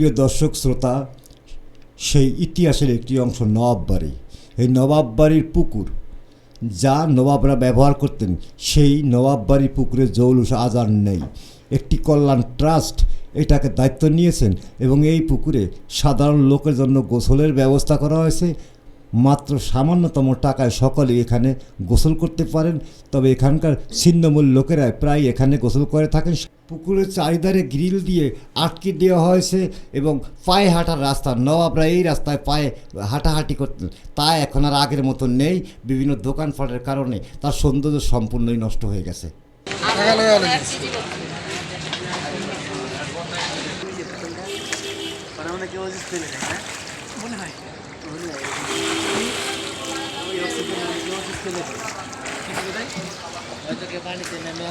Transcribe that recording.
প্রিয় দর্শক, শ্রোতা, সেই ইতিহাসের একটি অংশ নবাব বাড়ি এই নবাব বাড়ির পুকুর, যা নবাবরা ব্যবহার করতেন, সেই নবাব বাড়ির পুকুরে জৌলুস আজ আর নেই। একটি কল্যাণ ট্রাস্ট এটাকে দায়িত্ব নিয়েছেন এবং এই পুকুরে সাধারণ লোকের জন্য গোসলের ব্যবস্থা করা হয়েছে। মাত্র সামান্যতম টাকায় সকলে এখানে গোসল করতে পারেন। তবে এখানকার ছিন্নমূল লোকেরা প্রায় এখানে গোসল করে থাকেন। পুকুরের চারিধারে গ্রিল দিয়ে আটকে দেওয়া হয়েছে এবং পায়ে হাঁটার রাস্তা। নবাবরা এই রাস্তায় পায়ে হাঁটাহাঁটি করতেন। তা এখন আর আগের মতো নেই। বিভিন্ন দোকানপাটের কারণে তার সৌন্দর্য সম্পূর্ণই নষ্ট হয়ে গেছে। vos estés মনে হয়। चले गए पानी देने में